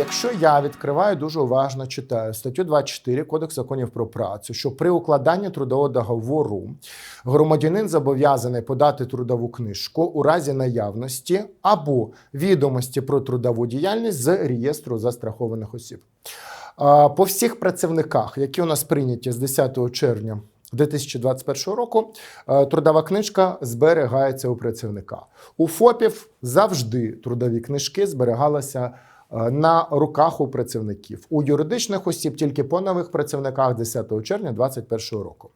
якщо я відкриваю дуже уважно читаю статтю 24 Кодексу законів про працю, що при укладанні трудового договору громадянин зобов'язаний подати трудову книжку у разі наявності або відомості про трудову діяльність з реєстру застрахованих осіб. По всіх працівниках, які у нас прийняті з 10 червня 2021 року, трудова книжка зберігається у працівника. У ФОПів завжди трудові книжки зберігалися на руках у працівників. У юридичних осіб тільки по нових працівниках 10 червня 2021 року.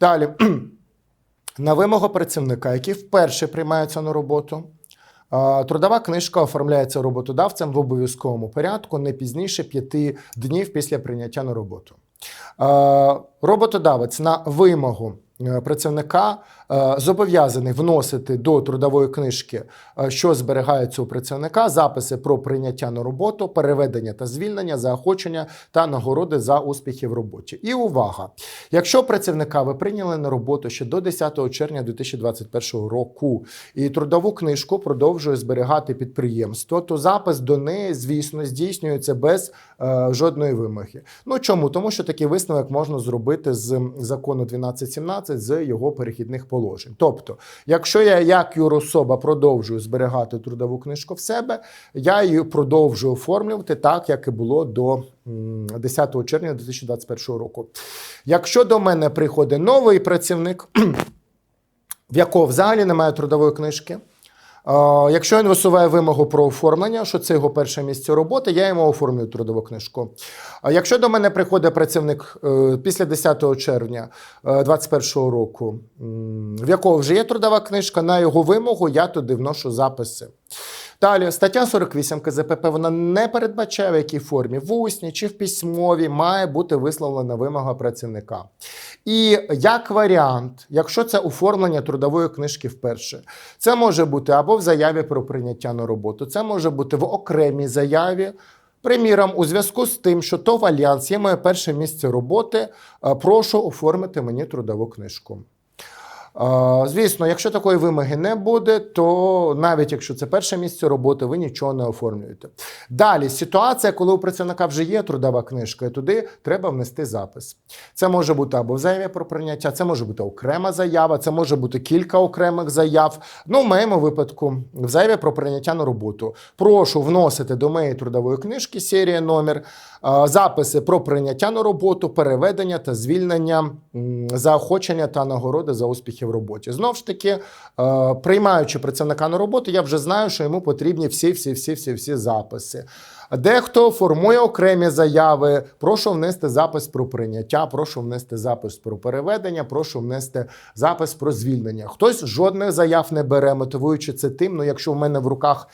Далі, на вимогу працівника, який вперше приймається на роботу, е, трудова книжка оформляється роботодавцем в обов'язковому порядку не пізніше п'яти днів після прийняття на роботу. Е, Роботодавець на вимогу е, працівника е, зобов'язаний вносити до трудової книжки, е, що зберігається у працівника, записи про прийняття на роботу, переведення та звільнення, заохочення та нагороди за успіхи в роботі. І увага! Якщо працівника ви прийняли на роботу ще до 10 червня 2021 року, і трудову книжку продовжує зберігати підприємство, то запис до неї, звісно, здійснюється без е, жодної вимоги. Ну чому? Тому що такий висновок можна зробити з закону 1217 з його перехідних положень. Тобто, якщо я як юрособа продовжую зберігати трудову книжку в себе, я її продовжую оформлювати так, як і було до 10 червня 2021 року. Якщо до мене приходить новий працівник, в якого взагалі немає трудової книжки. Е, Якщо він висуває вимогу про оформлення, що це його перше місце роботи, я йому оформлюю трудову книжку. Якщо до мене приходить працівник е, після 10 червня 2021 року, в якого вже є трудова книжка, на його вимогу я туди вношу записи. Далі, стаття 48 КЗПП вона не передбачає, в якій формі в усній чи в письмовій має бути висловлена вимога працівника. І як варіант, якщо це оформлення трудової книжки вперше, це може бути або в заяві про прийняття на роботу, це може бути в окремій заяві. Приміром, у зв'язку з тим, що ТОВ Альянс є моє перше місце роботи, е, прошу оформити мені трудову книжку. Звісно, якщо такої вимоги не буде, то навіть якщо це перше місце роботи, ви нічого не оформлюєте. Далі ситуація, коли у працівника вже є трудова книжка, і туди треба внести запис. Це може бути або в про прийняття, це може бути окрема заява, це може бути кілька окремих заяв. Ну, в моєму випадку, в про прийняття на роботу. Прошу вносити до моєї трудової книжки серія номер, записи про прийняття на роботу, переведення та звільнення, заохочення та нагороди за успіхи в роботі. Знову ж таки, е, приймаючи працівника на роботу, я вже знаю, що йому потрібні всі, всі, всі, всі, всі записи. Дехто формує окремі заяви. Прошу внести запис про прийняття, прошу внести запис про переведення, прошу внести запис про звільнення. Хтось жодних заяв не бере, мотивуючи це тим. Ну, якщо в мене в руках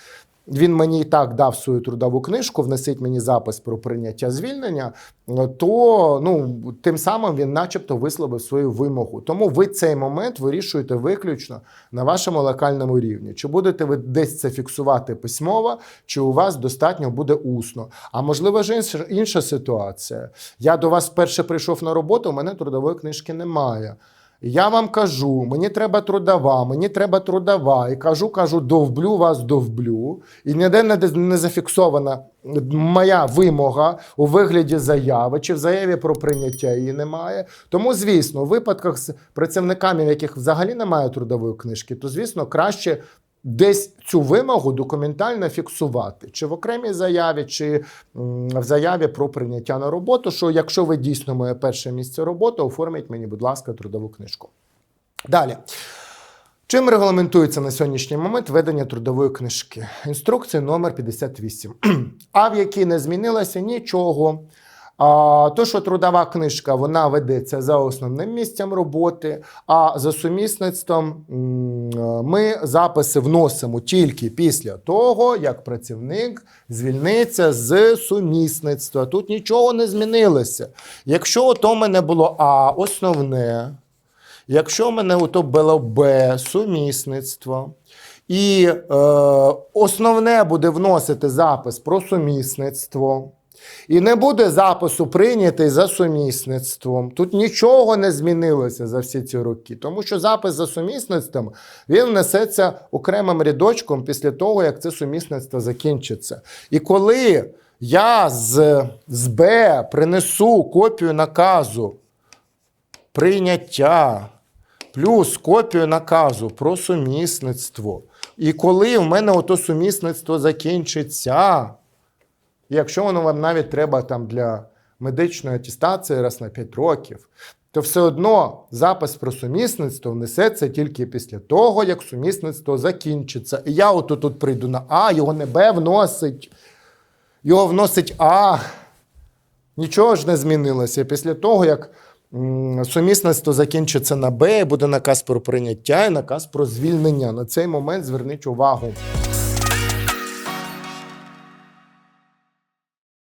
він мені і так дав свою трудову книжку, внесіть мені запис про прийняття звільнення, то ну, тим самим він начебто висловив свою вимогу. Тому ви цей момент вирішуєте виключно на вашому локальному рівні. Чи будете ви десь це фіксувати письмово, чи у вас достатньо буде усно. А можливо ж інша, ситуація. Я до вас вперше прийшов на роботу, у мене трудової книжки немає. Я вам кажу, мені треба трудова, мені треба трудова. І кажу, кажу, довблю вас, довблю. І ніде не, зафіксована моя вимога у вигляді заяви, чи в заяві про прийняття її немає. Тому, звісно, у випадках з працівниками, в яких взагалі немає трудової книжки, то, звісно, краще. Десь цю вимогу документально фіксувати, чи в окремій заяві, чи в заяві про прийняття на роботу. Що якщо ви дійсно моє перше місце роботи, оформіть мені, будь ласка, трудову книжку. Далі. Чим регламентується на сьогоднішній момент ведення трудової книжки? Інструкція номер 58. А в якій не змінилося нічого. А, то, що трудова книжка вона ведеться за основним місцем роботи, а за сумісництвом ми записи вносимо тільки після того, як працівник звільниться з сумісництва. Тут нічого не змінилося. Якщо в мене було А основне, якщо мене ото було Б сумісництво. І е, основне буде вносити запис про сумісництво. І не буде запису прийнятий за сумісництвом. Тут нічого не змінилося за всі ці роки, тому що запис за сумісництвом він внесеться окремим рядочком після того, як це сумісництво закінчиться. І коли Я з, з Б принесу копію наказу прийняття плюс копію наказу про сумісництво. І коли в мене ото сумісництво закінчиться, якщо воно вам навіть треба там для медичної атестації раз на 5 років, то все одно запис про сумісництво внесеться тільки після того, як сумісництво закінчиться. І я ото тут прийду на А, його не Б вносить, його вносить А. Нічого ж не змінилося. Після того, як сумісництво закінчиться на Б, буде наказ про прийняття і наказ про звільнення. На цей момент зверніть увагу.